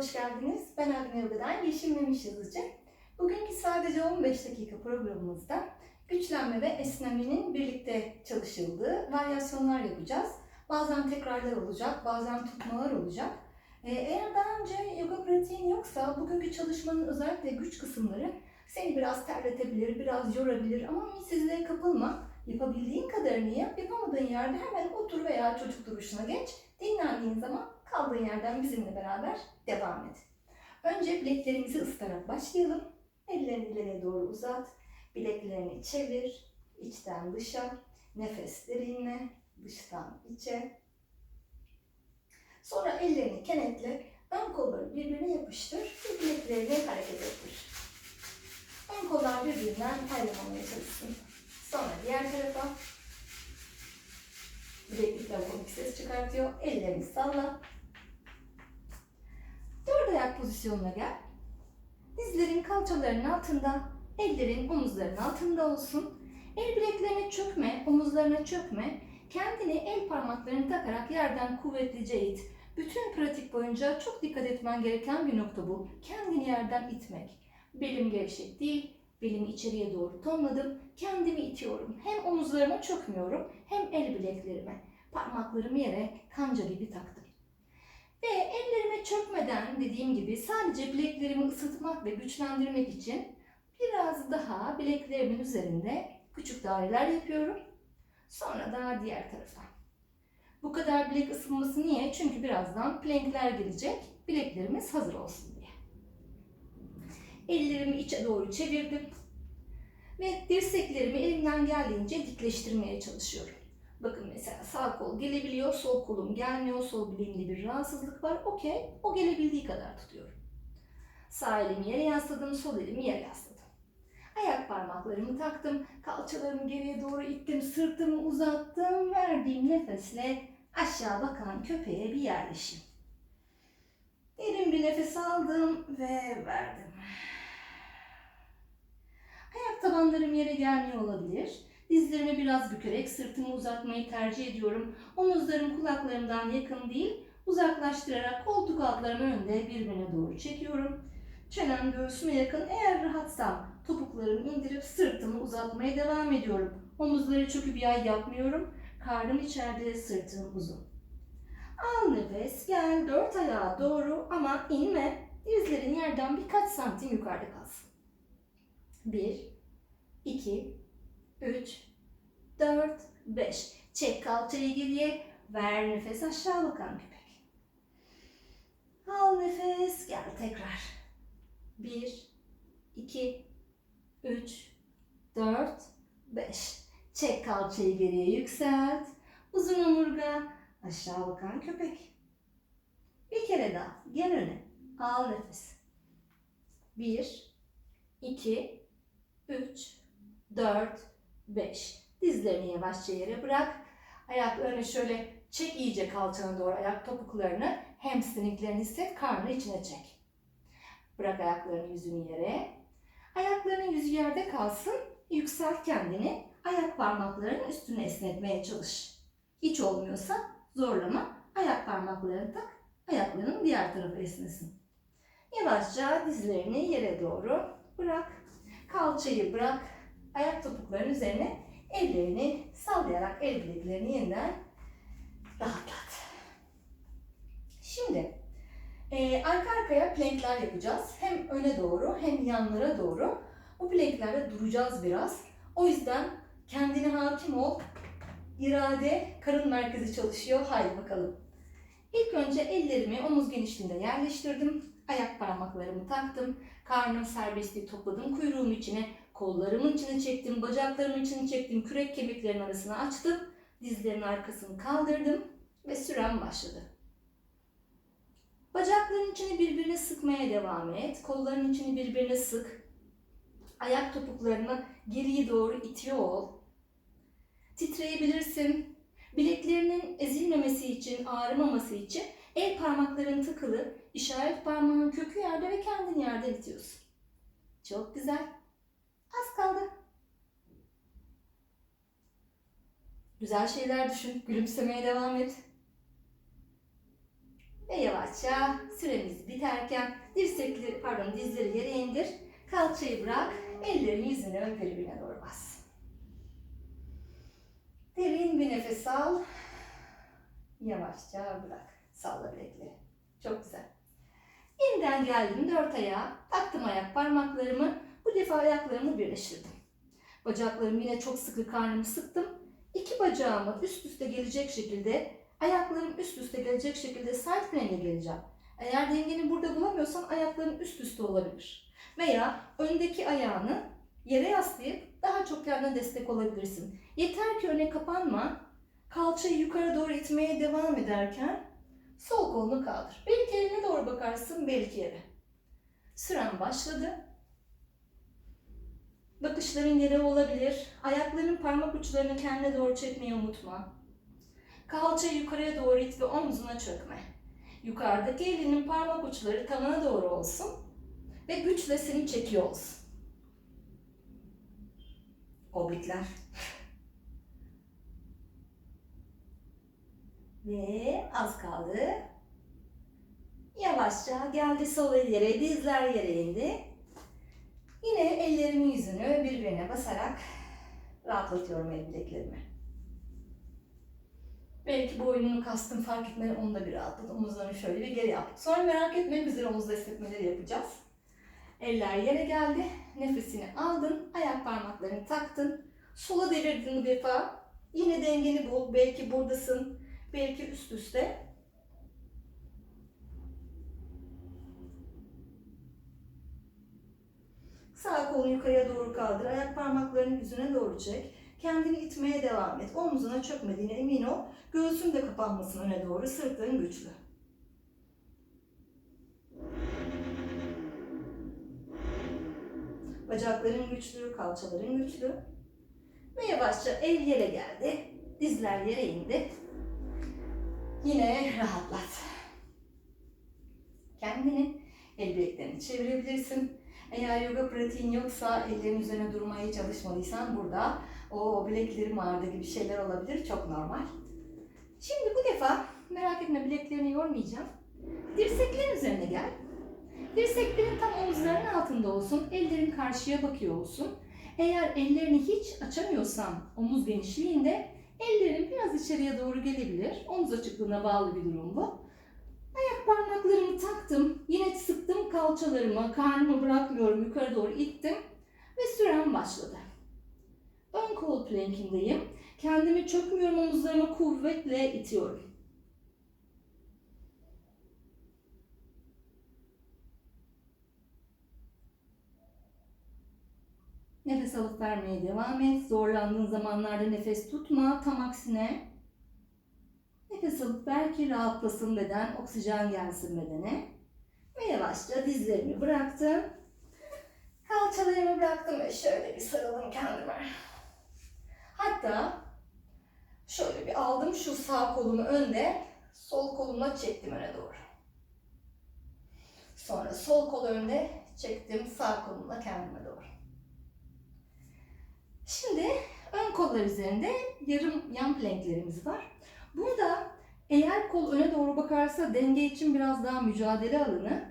hoş geldiniz. Ben Agne Yoga'dan Yeşim Memiş Yazıcı. Bugünkü sadece 15 dakika programımızda güçlenme ve esnemenin birlikte çalışıldığı varyasyonlar yapacağız. Bazen tekrarlar olacak, bazen tutmalar olacak. Ee, eğer daha önce yoga pratiğin yoksa bugünkü çalışmanın özellikle güç kısımları seni biraz terletebilir, biraz yorabilir ama ümitsizliğe kapılma. Yapabildiğin kadarını yap, yapamadığın yerde hemen otur veya çocuk duruşuna geç. Dinlendiğin zaman kaldığın yerden bizimle beraber devam et. Önce bileklerimizi ısıtarak başlayalım. Ellerini ileriye doğru uzat. Bileklerini çevir. içten dışa. Nefes derinle. Dıştan içe. Sonra ellerini kenetle. Ön kolları birbirine yapıştır ve bileklerini hareket ettir. Ön kollar birbirinden ayrılmamaya çalışsın. Sonra diğer tarafa. Bileklikler komik ses çıkartıyor. Ellerini salla. Dört ayak pozisyonuna gel. Dizlerin kalçaların altında, ellerin omuzların altında olsun. El bileklerine çökme, omuzlarına çökme. Kendini el parmaklarını takarak yerden kuvvetlice it. Bütün pratik boyunca çok dikkat etmen gereken bir nokta bu. Kendini yerden itmek. Belim gevşek değil, belimi içeriye doğru tonladım. Kendimi itiyorum. Hem omuzlarıma çökmüyorum hem el bileklerime. Parmaklarımı yere kanca gibi taktım. Ve ellerime çökmeden dediğim gibi sadece bileklerimi ısıtmak ve güçlendirmek için biraz daha bileklerimin üzerinde küçük daireler yapıyorum. Sonra da diğer tarafa. Bu kadar bilek ısınması niye? Çünkü birazdan plankler gelecek. Bileklerimiz hazır olsun. Ellerimi içe doğru çevirdim. Ve dirseklerimi elimden geldiğince dikleştirmeye çalışıyorum. Bakın mesela sağ kol gelebiliyor, sol kolum gelmiyor, sol bileğimde bir rahatsızlık var. Okey, o gelebildiği kadar tutuyorum. Sağ elimi yere yasladım, sol elimi yere yasladım. Ayak parmaklarımı taktım, kalçalarımı geriye doğru ittim, sırtımı uzattım, verdiğim nefesle aşağı bakan köpeğe bir yerleşim. Derin bir nefes aldım ve verdim. Ayak tabanlarım yere gelmiyor olabilir. Dizlerimi biraz bükerek sırtımı uzatmayı tercih ediyorum. Omuzlarım kulaklarımdan yakın değil, uzaklaştırarak koltuk altlarımı önde birbirine doğru çekiyorum. Çenem göğsüme yakın. Eğer rahatsam topuklarımı indirip sırtımı uzatmaya devam ediyorum. Omuzları çöküp yay yapmıyorum. Karnım içeride, sırtım uzun. Al nefes, gel dört ayağa doğru ama inme. Dizlerin yerden birkaç santim yukarıda kalsın. Bir, iki, 3, 4, 5. Çek kalçayı geriye. Ver nefes aşağı bakan köpek. Al nefes. Gel tekrar. 1, 2, 3, 4, 5. Çek kalçayı geriye yükselt. Uzun omurga. Aşağı bakan köpek. Bir kere daha. Gel öne. Al nefes. 1, 2, 3, 4, 5. Dizlerini yavaşça yere bırak. Ayaklarını şöyle çek iyice kalçana doğru ayak topuklarını. Hamstringlerini hisset. Karnını içine çek. Bırak ayaklarını yüzünü yere. Ayaklarının yüzü yerde kalsın. Yükselt kendini. Ayak parmaklarının üstüne esnetmeye çalış. Hiç olmuyorsa zorlama. Ayak parmaklarını tak. Ayaklarının diğer tarafı esnesin. Yavaşça dizlerini yere doğru bırak. Kalçayı bırak ayak topuklarının üzerine ellerini sallayarak el bileklerini yeniden rahatlat. Şimdi e, arka arkaya plankler yapacağız. Hem öne doğru hem yanlara doğru. Bu planklerde duracağız biraz. O yüzden kendine hakim ol. İrade, karın merkezi çalışıyor. Haydi bakalım. İlk önce ellerimi omuz genişliğinde yerleştirdim. Ayak parmaklarımı taktım. Karnım serbestliği topladım. Kuyruğumu içine Kollarımın içine çektim, bacaklarımın içine çektim, kürek kemiklerinin arasını açtım. Dizlerin arkasını kaldırdım ve sürem başladı. Bacakların içini birbirine sıkmaya devam et. Kolların içini birbirine sık. Ayak topuklarını geriye doğru itiyor ol. Titreyebilirsin. Bileklerinin ezilmemesi için, ağrımaması için el parmakların tıkılı, işaret parmağın kökü yerde ve kendini yerden itiyorsun. Çok güzel. Az kaldı. Güzel şeyler düşün. Gülümsemeye devam et. Ve yavaşça süremiz biterken dirsekleri, pardon dizleri yere indir. Kalçayı bırak. Ellerini yüzüne birbirine doğru bas. Derin bir nefes al. Yavaşça bırak. Salla bilekleri. Çok güzel. Yeniden geldim dört ayağa. Taktım ayak parmaklarımı. Bu defa ayaklarımı birleştirdim. Bacaklarımı yine çok sıkı karnımı sıktım. İki bacağımı üst üste gelecek şekilde, ayaklarım üst üste gelecek şekilde side plane'e geleceğim. Eğer dengeni burada bulamıyorsan ayakların üst üste olabilir. Veya öndeki ayağını yere yaslayıp daha çok kendine destek olabilirsin. Yeter ki öne kapanma. Kalçayı yukarı doğru itmeye devam ederken sol kolunu kaldır. Belki eline doğru bakarsın, belki yere. Süren başladı. Bakışların yere olabilir. Ayakların parmak uçlarını kendine doğru çekmeyi unutma. Kalçayı yukarıya doğru it ve omzuna çökme. Yukarıdaki elinin parmak uçları tavana doğru olsun ve güçle seni çekiyor olsun. Hobbitler. ve az kaldı. Yavaşça geldi sol el yere, dizler yere indi. Yine ellerimin yüzünü birbirine basarak rahatlatıyorum el bileklerimi. Belki boynunu kastım fark etmeden onu da bir rahatlat. Omuzlarını şöyle bir geri yap. Sonra merak etme güzel omuz esnetmeleri yapacağız. Eller yere geldi. Nefesini aldın. Ayak parmaklarını taktın. Sola devirdin bu defa. Yine dengeni bul. Belki buradasın. Belki üst üste. Sağ kolunu yukarıya doğru kaldır. Ayak parmaklarını yüzüne doğru çek. Kendini itmeye devam et. Omzuna çökmediğine emin ol. Göğsün de kapanmasın öne doğru. Sırtın güçlü. Bacakların güçlü, kalçaların güçlü. Ve yavaşça el yere geldi. Dizler yere indi. Yine rahatlat. Kendini el bileklerini çevirebilirsin. Eğer yoga pratiğin yoksa ellerin üzerine durmaya çalışmalıysan burada o bileklerim ağrıdı gibi şeyler olabilir. Çok normal. Şimdi bu defa merak etme bileklerini yormayacağım. Dirseklerin üzerine gel. Dirseklerin tam omuzlarının altında olsun. Ellerin karşıya bakıyor olsun. Eğer ellerini hiç açamıyorsan omuz genişliğinde ellerin biraz içeriye doğru gelebilir. Omuz açıklığına bağlı bir durum bu. Ayak parmaklarımı taktım. Yine sıktım kalçalarımı. Karnımı bırakmıyorum. Yukarı doğru ittim. Ve sürem başladı. Ön kol plankindeyim. Kendimi çökmüyorum. Omuzlarımı kuvvetle itiyorum. Nefes alıp vermeye devam et. Zorlandığın zamanlarda nefes tutma. Tam aksine nefes alıp belki rahatlasın beden, oksijen gelsin bedene. Ve yavaşça dizlerimi bıraktım. Kalçalarımı bıraktım ve şöyle bir sarıldım kendime. Hatta şöyle bir aldım şu sağ kolumu önde, sol kolumla çektim öne doğru. Sonra sol kol önde çektim sağ kolumla kendime doğru. Şimdi ön kollar üzerinde yarım yan planklerimiz var. Burada eğer kol öne doğru bakarsa denge için biraz daha mücadele alanı.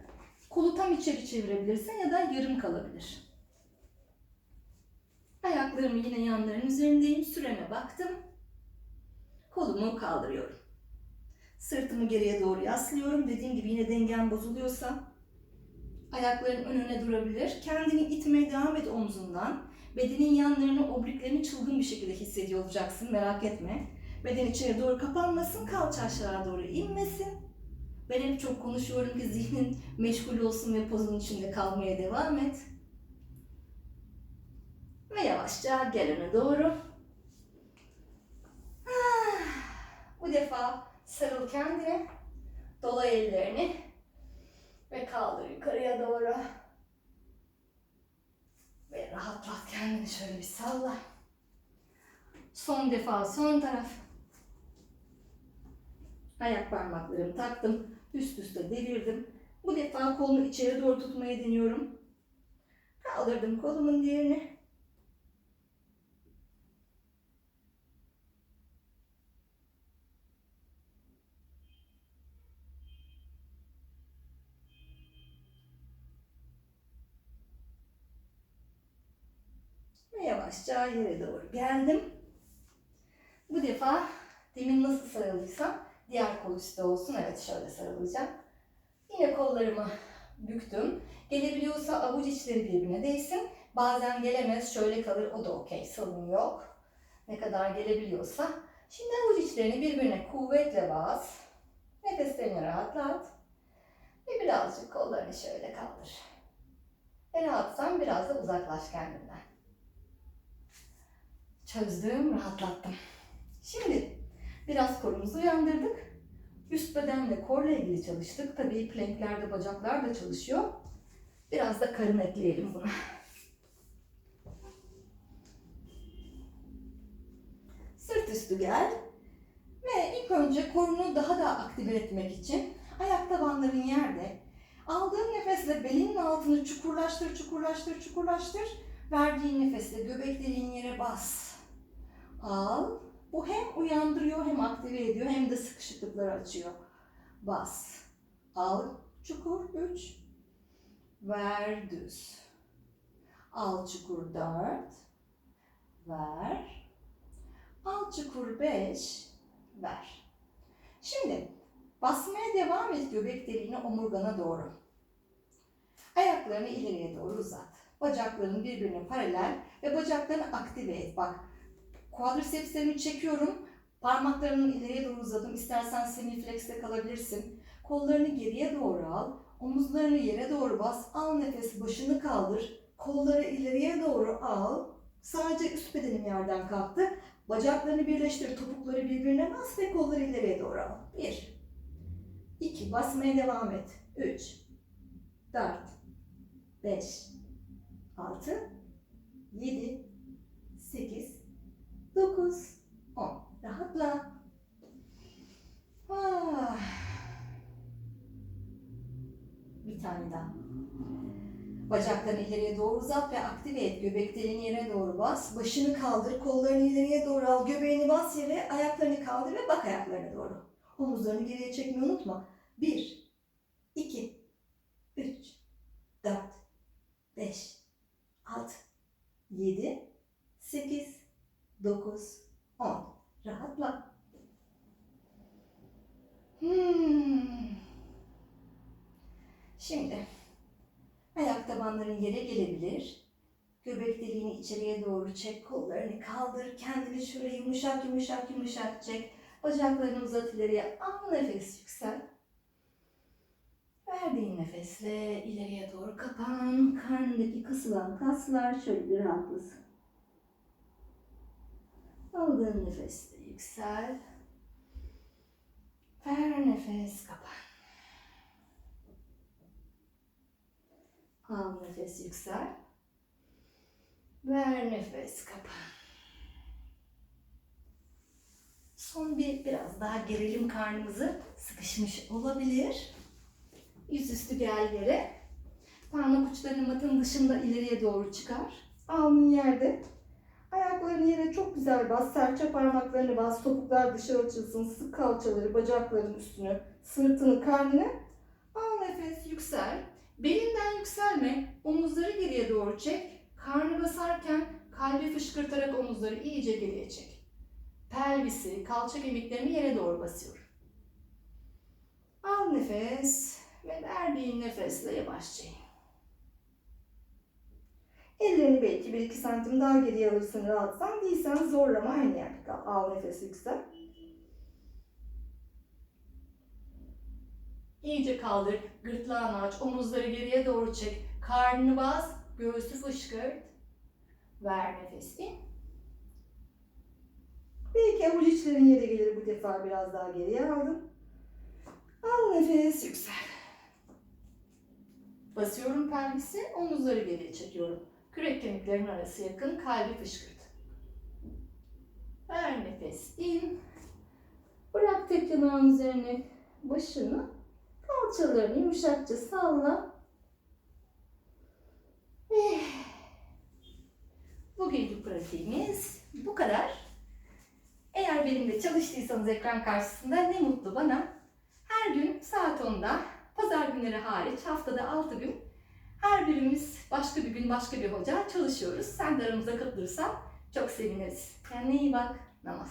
Kolu tam içeri çevirebilirsin ya da yarım kalabilir. Ayaklarımı yine yanların üzerindeyim. Süreme baktım. Kolumu kaldırıyorum. Sırtımı geriye doğru yaslıyorum. Dediğim gibi yine dengem bozuluyorsa ayakların önüne durabilir. Kendini itmeye devam et omzundan. Bedenin yanlarını, obliklerini çılgın bir şekilde hissediyor olacaksın. Merak etme. Beden içeri doğru kapanmasın, kalça aşağı doğru inmesin. Ben hep çok konuşuyorum ki zihnin meşgul olsun ve pozun içinde kalmaya devam et. Ve yavaşça gel öne doğru. Ah, Bu defa sarıl kendine. Dola ellerini. Ve kaldır yukarıya doğru. Ve rahatlat kendini şöyle bir salla. Son defa son taraf. Ayak parmaklarımı taktım. Üst üste devirdim. Bu defa kolumu içeri doğru tutmayı deniyorum. Kaldırdım kolumun diğerini. Ve yavaşça yere doğru geldim. Bu defa demin nasıl sarıldıysam diğer kol üstte olsun. Evet şöyle sarılacağım. Yine kollarımı büktüm. Gelebiliyorsa avuç içleri birbirine değsin. Bazen gelemez şöyle kalır o da okey sorun yok. Ne kadar gelebiliyorsa. Şimdi avuç içlerini birbirine kuvvetle bas. Nefeslerini rahatlat. Ve birazcık kollarını şöyle kaldır. Ve rahatsan biraz da uzaklaş kendinden. Çözdüm, rahatlattım. Şimdi biraz kolumuzu uyandırdık. Üst bedenle korla ilgili çalıştık. Tabii planklerde bacaklar da çalışıyor. Biraz da karın ekleyelim buna. Sırt üstü gel. Ve ilk önce kolunu daha da aktive etmek için ayak tabanların yerde. Aldığın nefesle belinin altını çukurlaştır, çukurlaştır, çukurlaştır. Verdiğin nefesle göbek deliğin yere bas. Al. Bu hem uyandırıyor hem aktive ediyor hem de sıkışıklıkları açıyor. Bas. Al. Çukur 3. Ver düz. Al çukur 4. Ver. Al çukur 5. Ver. Şimdi basmaya devam et göbek deliğini omurgana doğru. Ayaklarını ileriye doğru uzat. Bacakların birbirine paralel ve bacaklarını aktive et. Bak quadricepslerimi çekiyorum. Parmaklarını ileriye doğru uzadım. İstersen semiflex'te kalabilirsin. Kollarını geriye doğru al. Omuzlarını yere doğru bas. Al nefes başını kaldır. Kolları ileriye doğru al. Sadece üst bedenim yerden kalktı. Bacaklarını birleştir. Topukları birbirine bas ve kolları ileriye doğru al. 1 2 basmaya devam et. 3 4 5 6 7 8 9 10 Rahatla. Ah. Bir tane daha. Bacaklarını ileriye doğru uzat ve aktive et. Göbek deliğini yere doğru bas. Başını kaldır. Kollarını ileriye doğru al. Göbeğini bas yere. Ayaklarını kaldır ve bak ayaklarına doğru. Omuzlarını geriye çekmeyi unutma. 1, 2, 3, 4, 5, 6, 7, 8, 9, 10. Rahatla. Hmm. Şimdi ayak tabanların yere gelebilir. Göbek deliğini içeriye doğru çek. Kollarını kaldır. Kendini şöyle yumuşak yumuşak yumuşak çek. Bacaklarını uzat ileriye. Al nefes yüksel. Verdiğin nefesle ileriye doğru kapan. Karnındaki kısılan kaslar şöyle bir rahatlasın. Aldığın nefesle yüksel. Ver nefes kapan. Al nefes yüksel. Ver nefes kapan. Son bir biraz daha gelelim karnımızı. Sıkışmış olabilir. Yüzüstü gel yere. Parmak uçlarını matın dışında ileriye doğru çıkar. Alnın yerde. Ayaklarını yere çok güzel bas. Serçe parmaklarını bas. Topuklar dışarı açılsın. Sık kalçaları, bacakların üstünü, sırtını, karnını. Al nefes, yüksel. Belinden yükselme. Omuzları geriye doğru çek. Karnı basarken kalbi fışkırtarak omuzları iyice geriye çek. Pelvisi, kalça kemiklerini yere doğru basıyorum. Al nefes ve verdiğin nefesle yavaşça in. Ellerini belki 1-2 santim daha geriye alırsın rahatsan. Değilsen zorlama aynı yerde kal. Al nefes yüksel. İyice kaldır. Gırtlağını aç. Omuzları geriye doğru çek. Karnını bas. Göğsü fışkırt. Ver nefes in. Belki avuç içlerin yere gelir bu defa biraz daha geriye aldım. Al nefes yüksel. Basıyorum pelvisi, omuzları geriye çekiyorum. Kürek kemiklerinin arası yakın, kalbi fışkırt. Ver nefes in. Bırak tek yanağın üzerine başını. Kalçalarını yumuşakça salla. Eh. Bugünkü pratiğimiz bu kadar. Eğer benimle çalıştıysanız ekran karşısında ne mutlu bana. Her gün saat 10'da, pazar günleri hariç haftada 6 gün her birimiz başka bir gün başka bir hoca çalışıyoruz. Sen de aramıza katılırsan çok seviniriz. Kendine iyi bak. Namaste.